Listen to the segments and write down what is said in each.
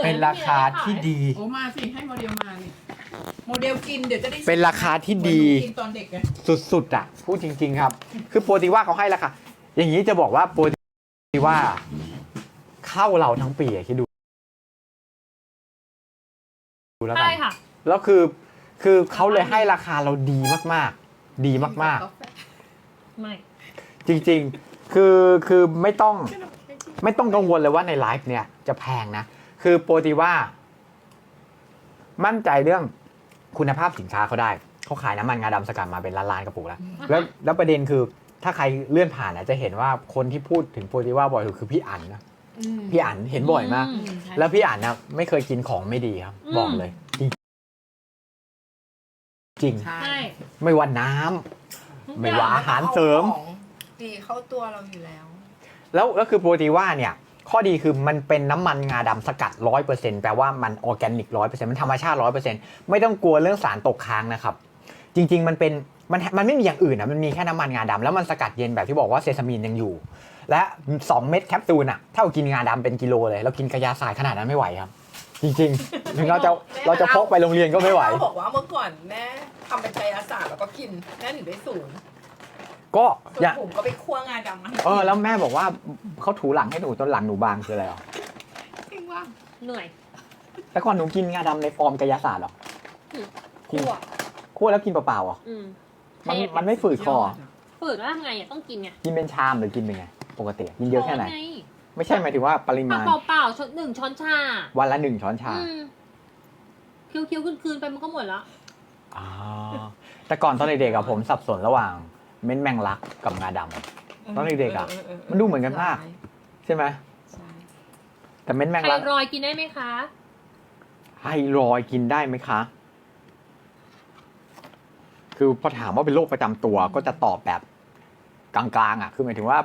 บื่อเป็นราคาที่ดี โอ้มาสิให้โมเดลมานี่โมเดลกินเดี๋ยวจะได้เป็นราคาที่ดี เหมือนหนูกินตอนเด็กไงสุดๆอะพูดจริง ๆ ครับ คือโปรตีว่าเขาให้ราคาอย่างนี้จะบอกว่าโปรตีว่าเข้าเราทั้งปีอะคิดดูดูแล้วกัใช่นค่ะ แล้วคือคือเขาเลยให้ราคาเราดีมากๆ ดีมากไม่ ๆ จริง ๆ คือคือไม่ต้องไม่ต้องกังวลเลยว่าในไลฟ์เนี่ยจะแพงนะ คือโปรตีว่า มั่นใจเรื่องคุณภาพสินค้าเขาได้ เขาขายน้ำมันงาดำสกัดมาเป็นล้านๆกระปุกแล้ว แล้วแล้วประเด็นคือถ้าใครเลื่อนผ่านนะจะเห็นว่าคนที่พูดถึงโปรตีว่าบ่อยสุดคือพี่อั๋นนะพี่อั๋นเห็นบ่อยมาก แล้วพี่อั๋นนะไม่เคยกินของไม่ดีครับอืมบอกเลย จริงจริงใช่ใช่ไม่ว่าน้ำไม่ว่าอาหารเสริมของดีเข้าตัวเราอยู่แล้ว แล้วแล้วคือโปรตีว่าเนี่ย ข้อดีคือมันเป็นน้ำมันงาดำสกัดร้อยเปอร์เซ็นต์แปลว่ามันออร์แกนิกร้อยเปอร์เซ็นต์มันธรรมชาติร้อยเปอร์เซ็นต์ไม่ต้องกลัวเรื่องสารตกค้างนะครับ จริง ๆ มันเป็นมันมันไม่มีอย่างอื่นนะมันมีแค่น้ำมันงาดำแล้วมันสกัดเย็นแบบที่บอกว่าเซซามีนยังอยู่ และ 2 เม็ดแคปซูลอะถ้าเรากินงาดำเป็นกิโลเลยเรากินกระยาศาสตร์ขนาดนั้นไม่ไหวครับ จริงๆถึงเราจะเราจะพกไปโรงเรียนก็ไม่ไหวเขาบอกว่าเมื่อก่อนแม่ทำเป็นกายศาสตร์แล้วก็กินแม่ถึงได้สูง ก็ส่วอย่านผมก็ไปคั่วงาดำมาให้เออแล้วแม่บอกว่าเขาถูหลังให้หนูจนหลังหนูบางคืออะไรอะจริงว่าเหนื่อยแต่ก่อนหนูกินงาดำในฟอร์มกายศาสตร์เหรอคั่วคั่วแล้วกินเปล่าๆอะอืมมันเทศมันไม่ฝืดคอ ฝืดแล้วทำไงอะต้องกินไงกินเป็นชามหรือกินเป็นไง ปกติกินเยอะแค่ไหนช้งไม่ใช่หมายถึงว่าปริปามาณเปล่าๆช้อนหนึ่งช้อนชาวันละหนึ่งช้อนชาอืมเคี้ยวๆคืนๆไปมันก็หมดแล้ว อ๋อแต่ก่อนตอนเด็กๆอะผมสับสนระหว่าง เม้นแมงลักกับงาดำตอนเด็กๆอะมันดูเหมือนกันมาก ใช่ไหมใช่แต่เม้นแมงไทลักรอยด์กินได้ไหมคะไฮรอยด์กินได้ไหมคะ คือพอถามว่าเป็นโรคประจำตัวก็จะตอบแบบกลางๆอะ คือหมายถึงว่า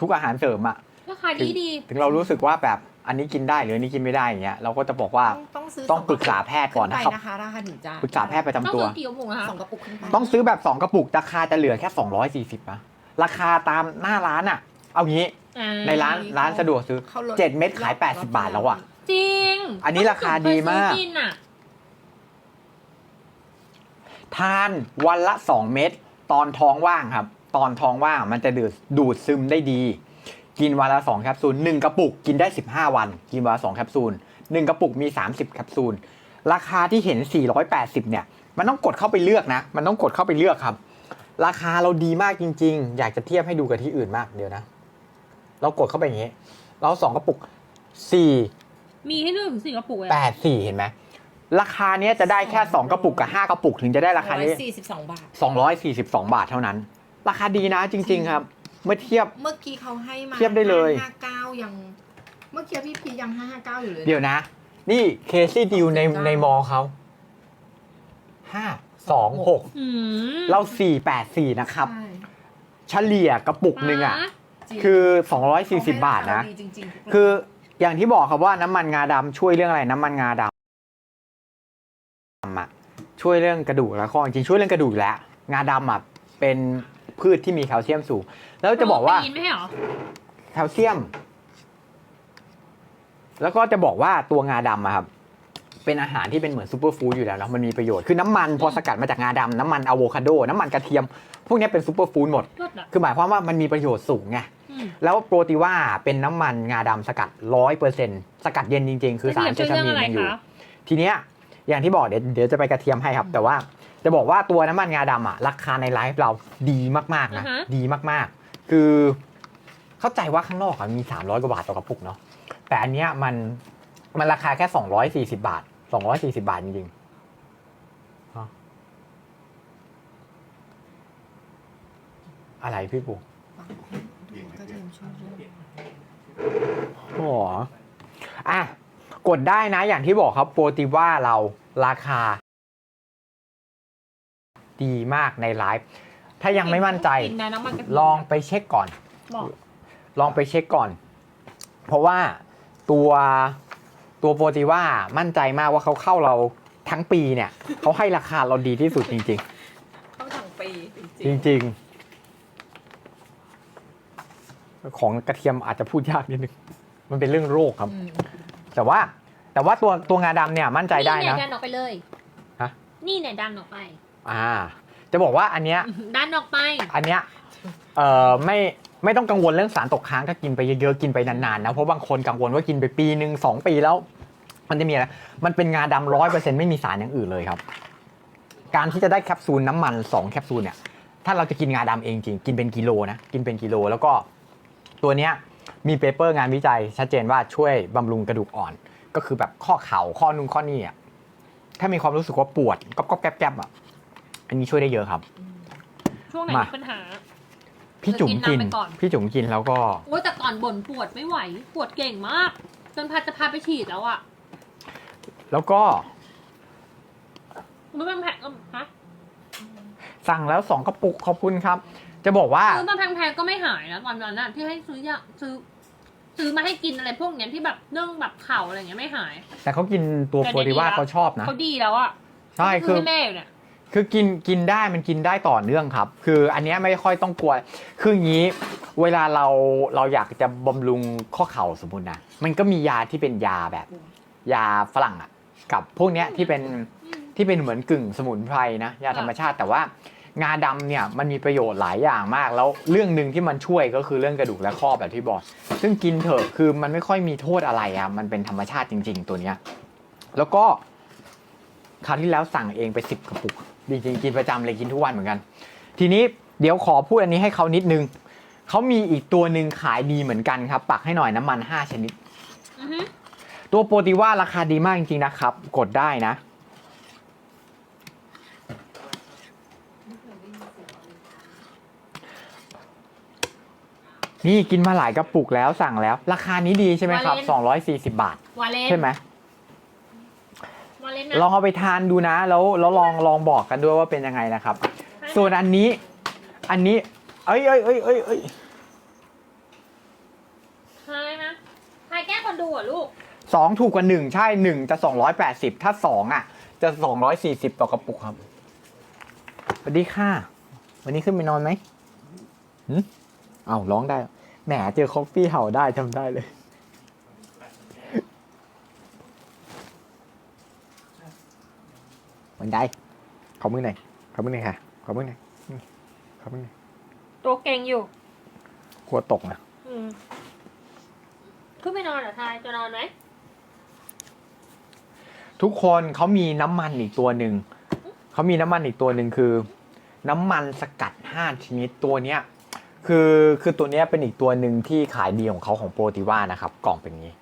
ทุกอาหารเสริมอะราคาถึดีงดีถึงเรารู้สึกว่าแบบ อันนี้กินได้หรืออันนี้กินไม่ได้อย่างเงี้ยเราก็จะบอกว่าต้องซื้อต้องปรึกษาแพทย์ก่อนขึ้นะครับไปนะคะราคาถึงจะปรึกษาแพทย์ประจำต้องตัวซื้อกี่กระปุกนะคะสองกระปุกขึ้นไปต้องซื้อแบบ 2 กระปุก ราคาจะเหลือแค่ 240นะราคาตามหน้าร้านอะ เอางี้อ่าในร้านร้านสะดวกซื้อ ขาล7เม็ดขาย 80 บาทแล้วอะ จริงอันนี้ราคาดีมาก เคยซื้อกินอะทานวันละ 2 เม็ดตอนท้องว่างครับ ตอนท้องว่างมันจะดูดดูดซึมได้ดี กินวันละ2แคปซูล1กระปุกกินได้ 15 วัน กินวันละ2แคปซูล1กระปุกมี 30แคปซูลราคาที่เห็น 480 เนี่ย มันต้องกดเข้าไปเลือกนะ มันต้องกดเข้าไปเลือกครับ ราคาเราดีมากจริง ๆ อยากจะเทียบให้ดูกับที่อื่นมากเดี๋ยวนะ เรากดเข้าไปอย่างนี้ เราสองกระปุก4มีให้เลือกถึงสี่กระปุกเลย84เห็นไหมราคาเนี้ยจะได้แค่2กระปุกกับ5กระปุกถึงจะได้ราคานี้สี่สิบสองบาท242บาทเท่านั้น ราคาดีนะจริง ๆ ครับ เมื่อเทียบ เมื่อกี้เขาให้มาเทียบได้เลย ห้าเก้ายัง เมื่อกี้พี่พียังห้าห้าเก้าอยู่เลยเดี๋ยวนะ นี่เคซี่ดิวในในมอเขาห้าสองหกอืมเราสี่แปดสี่นะครับ ใช่เฉลี่ยกระปุกหนึ่งอะ จริงคือ240บาทนะ เขให้รคดีจริงๆคืออย่างที่บอกครับว่าน้ำมันงาดำช่วยเรื่องอะไรน้ำมันงาดำอะช่วยเรื่องกระดูกและข้อจริงๆช่วยเรื่องกระดูกอยู่แล้ว งาดำอะเป็น พืชที่มีแคลเซียมสูง แล้วจะบอกว่าโปรตีนไม่ใช่เหรอแคลเซียม แล้วก็จะบอกว่าตัวงาดำอะครับ เป็นอาหารที่เป็นเหมือนซูเปอร์ฟู้ดอยู่แล้วเนอะมันมีประโยชน์ คือน้ำมันพอสกัดมาจากงาดำน้ำมันอะโวคาโด น้ำมันกระเทียม พวกเนี้ยเป็นซูเปอร์ฟู้ดหมดเลิศอะคือหมายความว่ามันมีประโยชน์สูงไง อืมแล้วโปรตีว่าเป็นน้ำมันงาดำสกัดร้อยเปอร์เซ็นสกัดเย็นจริงๆ คือสารเซช่วยซาเรื่องมีนอะไรยังอยู่ คะ ทีเนี้ยอย่างที่บอกเดี๋ยวเดี๋ยวจะไปกระเทียมให้ครับ แต่ว่า จะบอกว่าตัวน้ำมันงาดำอะราคาในไลฟ์เราดีมากๆนะอ่าฮะ ดีมากๆ คือ เข้าใจว่าข้างนอกอะมี 300 กว่าบาทต่อกระปุกเนาะแต่อันเนี้ยมันมันราคาแค่ 240 บาท 240 บาทจริงๆฮะอะไรพี่ปู กระเทียมช่วยด้วย โอ้โหอะ กดได้นะอย่างที่บอกครับโปรติว่าเราราคา ดีมากในไลฟ์ถ้ายังไม่มั่นใจกินนะน้ำมันกระเทียมลองไปเช็คก่อน บอกลองไปเช็คก่อน เพราะว่าตัวตัวโปรติว่ามั่นใจมากว่าเขาเข้าเราทั้งปีเนี่ย เขาให้ราคาเราดีที่สุดจริง เข้าถังปีจๆริงจริง ๆ ของกระเทียมอาจจะพูดยากนิดนึง มันเป็นเรื่องโรคครับๆอืมแต่ว่าแต่ว่าตัวตัวงาดำเนี่ยมั่นใจได้นี่นะ เนี่ยดันออกไปเลยฮะ นี่เนี่ยดันออกไป อ่า จะบอกว่าอันเนี้ยดันออกไป อันเนี้ยเอ่อไม่ไม่ต้องกังวลเรื่องสารตกค้างถ้ากินไปเยอะๆกินไปนานๆนะเพราะบางคนกังวลว่ากินไปปีหนึ่งสองปีแล้ว มันจะมีอะไรมันเป็นงาดำร้อยเปอร์เซ็นต์ไม่มีสารอย่างอื่นเลยครับ การที่จะได้แคปซูลน้ำมันสองแคปซูลเนี่ย ถ้าเราจะกินงาดำเองจริงกินเป็นกิโลนะกินเป็นกิโลแล้วก็ตัวเนี้ยมีเปเปอร์งานวิจัย ชัดเจนว่าช่วยบำรุงกระดูกอ่อน ก็คือแบบข้อเข่าข้อนุ่งข้อนี่อะถ้ามีความรู้สึกว่าปวดก็ก็แก๊บแก๊บๆอะ อันนี้ช่วยได้เยอะครับ ช่วงไหนมามีปัญหา พี่จุ๋มกินจะกินน้ำไปก่อน พี่จุ๋มกินแล้วก็ โอ้ยแต่ก่อนบ่นปวดไม่ไหว ปวดเก่งมาก จนพาจะพาไปฉีดแล้วอะแล้วก็รู้มันแพงก็ฮะสั่งแล้วสองกระปุกขอบคุณครับ จะบอกว่า ซื้อมาแพงๆก็ไม่หายนะตอนนั้นน่ะที่ให้ซื้อยาซื้อ ซื้อมาให้กินอะไรพวกเนี้ยที่แบบเรื่องแบบเข่าอะไรเงี้ยไม่หาย แต่เขากินตัวแต่โฟริว่าดีๆแล้วเขาชอบนะ เขาดีแล้วอะใช่คือ ให้แม่อยู่เนี่ย คือกินกินได้มันกินได้ต่อเนื่องครับ คืออันนี้ไม่ค่อยต้องกลัว คืออย่างนี้เวลาเราเราอยากจะบำรุงข้อเข่าสมมตินะมันก็มียาที่เป็นยาแบบ ยาฝรั่งอะกับพวกเนี้ยที่เป็นที่เป็นเหมือนกึ่งสมุนไพรนะยาธรรมชาติแต่ว่างาดำเนี่ยมันมีประโยชน์หลายอย่างมาก แล้วเรื่องหนึ่งที่มันช่วยก็คือเรื่องกระดูกและข้อแบบที่บอก ซึ่งกินเถอะคือมันไม่ค่อยมีโทษอะไรอะมันเป็นธรรมชาติจริง ๆ ตัวเนี้ยแล้วก็คราวที่แล้วสั่งเองไปสิบกระปุก จริงๆกินประจำเลยกินทุกวันเหมือนกัน ทีนี้เดี๋ยวขอพูดอันนี้ให้เขานิดนึงเขามีอีกตัวหนึ่งขายดีเหมือนกันครับ ปักให้หน่อยน้ำมัน 5 ชนิด อือฮึตัวโปรติว่าราคาดีมากจริงๆนะครับ กดได้นะ นี่กินมาหลายกระปุกแล้วสั่งแล้ว ราคานี้ดีใช่ไหมครับ 240 บาท วาเลนใช่ไหม วาเลนลองนะเอาไปทานดูนะ แล้วแล้วลองลองบอกกันด้วยว่าเป็นยังไงนะครับ ส่วนอันนี้อันนี้ เอ้ยเอ้ยเอ้ยเอ้ยเอ้ยใช่นะใครแก้คนดูอะลูกสองถูกกว่าหนึ่งใช่หนึ่งจะสองร้อยแปดสิบถ้าสองอะ จะสองร้อยสี่สิบต่อกระปุกครับสวัสดีค่ะ วันนี้ขึ้นไปนอนไหมหืมเอ้าร้องได้ แหมเจอคอฟฟี่เห่าได้ทำได้เลย วันได้ขอมือหน่อยขอมือหน่อยค่ะขอมือหน่อยนี่ขอมือหน่อยตัวเก่งอยู่กลัวตกนะอืมขึ้นไปนอนเหรอทายจะนอนไหมทุกคนเขามีน้ำมันอีกตัวหนึ่งเขามีน้ำมันอีกตัวหนึ่งคือ น้ำมันสกัด5ชนิดตัวเนี้ยคือคือตัวเนี้ยเป็นอีกตัวหนึ่งที่ขายดีของเขาของโปรติว่านะครับ กล่องเป็นอย่างนี้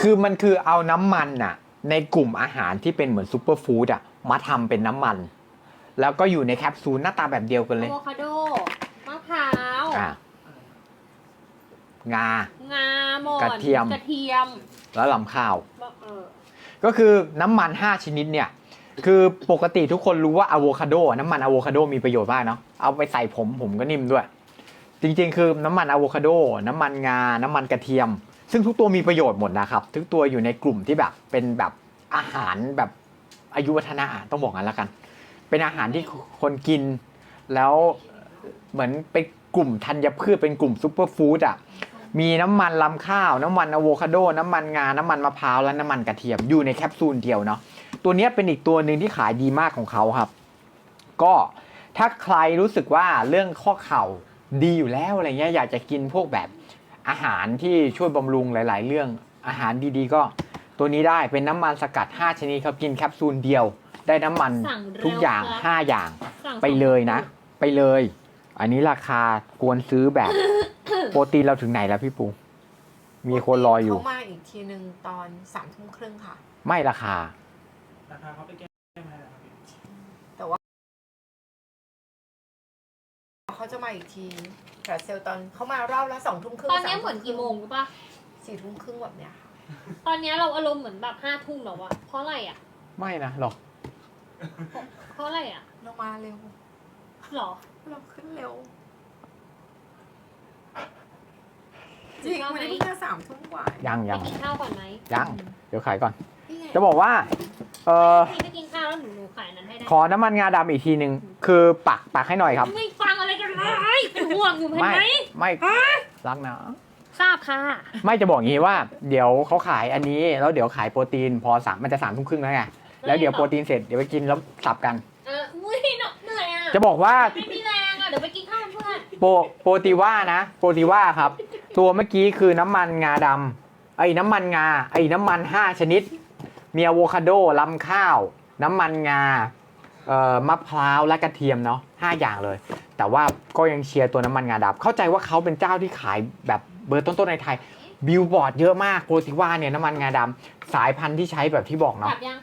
คือมันคือเอาน้ำมันน่ะ ในกลุ่มอาหารที่เป็นเหมือนซูเปอร์ฟู้ดอะมาทำเป็นน้ำมัน แล้วก็อยู่ในแคปซูลหน้าตาแบบเดียวกันอะเลยโวคาโด มะพร้าว อะงา งาหมอนกระเทียม กระเทียมแล้วลำข้าว เออก็คือน้ำมัน 5 ชนิดเนี่ย คือปกติทุกคนรู้ว่าอะโวคาโดน้ำมันอะโวคาโดมีประโยชน์มากเนาะเอาไปใส่ผมผมก็นิ่มด้วย จริงๆ คือน้ำมันอะโวคาโดน้ำมันงา น้ำมันกระเทียม ซึ่งทุกตัวมีประโยชน์หมดนะครับ ทุกตัวอยู่ในกลุ่มที่แบบเป็นแบบอาหารแบบอายุวัฒนะต้องบอกงั้นแล้วกัน เป็นอาหารที่คนกิน แล้วเหมือนเป็นกลุ่มธัญพืชเป็นกลุ่มซูเปอร์ฟู้ดอะมีน้ำมันลำข้าว น้ำมันอะโวคาโด น้ำมันงา น้ำมันมะพร้าวและน้ำมันกระเทียมอยู่ในแคปซูลเดียวเนาะตัวนี้เป็นอีกตัวหนึ่งที่ขายดีมากของเขาครับ ก็ถ้าใครรู้สึกว่าเรื่องข้อเข่าดีอยู่แล้วอะไรเงี้ยอยากจะกินพวกแบบ อาหารที่ช่วยบำรุงหลาย ๆ เรื่อง อาหารดีๆ ก็ตัวนี้ได้เป็นน้ำมันสกัด 5 ชนิดครับกินแคปซูลเดียว ได้น้ำมันสั่งเร็วทุกอย่าง ครับ 5 อย่าง สั่งไปเลยนะ ไปเลย อันนี้ราคากวนซื้อแบบ โปรตีนเราถึงไหนแล้วพี่ปู มีคนรออยู่ เขามาอีกทีหนึ่งตอนสามทุ่มครึ่งค่ะ ไม่ราคา ราคาเขาไปแก้ เขาจะมาอีกทีแฟลชเซลตอนเขามารอบละสองทุ่มครึ่งตอนเนี้ยสาเหมือนกี่โมงรู้ปะสี่ทุ่มครึ่งแบบเนี้ยค่ะตอนเนี้ยเราอารมณ์เหมือนแบบห้าทุ่มแล้วอะเพราะอะไรอะไม่นะหรอกเพราะอะไรอะเรามาเร็ว หรอ เราขึ้นเร็ว จริงวันนี้เพิ่งจะสามทุ่มกว่ายังไปยังกินข้าวก่อนไหมยังเดี๋ยวขายก่อน นี่ไงจะบอกว่า เออพี่ไปกินข้าวแล้วหนูหนูขายอันนั้นให้ได้ขอน้ำมันงาดำอีกทีหนึ่งคือปักปักให้หน่อยครับ ไม่ วงอยู่เห็นไม่ไหมไม่รักนะ ทราบค่ะ ไม่จะบอกงี้ว่าเดี๋ยวเขาขายอันนี้แล้วเดี๋ยวขายโปรตีนพอสามมันจะสามทุ่มครึ่งแล้วไงแล้วเดี๋ยวโปรตีนเสร็จเดี๋ยวไปกินแล้วสับกัน เอออุ้ยเหนื่อยอะจะบอกว่าไม่มีแรงอะเดี๋ยวไปกินข้าวเพื่อนโปรโปรตีว่านะ โปรตีว่าครับ ตัวเมื่อกี้คือน้ำมันงาดำไอ้น้ำมันงาไอ้น้ำมัน5ชนิด มีอะโวคาโดลำข้าว น้ำมันงาเอ่อมะพร้าวและกระเทียมเนาะห้าอย่างเลย แต่ว่าก็ยังเชียร์ตัวน้ำมันงาดำเข้าใจว่าเขาเป็นเจ้าที่ขายแบบเบอร์ต้นๆในไทยบิลบอร์ดเยอะมากโปรติว่าเนี่ยน้ำมันงาดำสายพันธุ์ที่ใช้แบบที่บอกเนาะลับยัง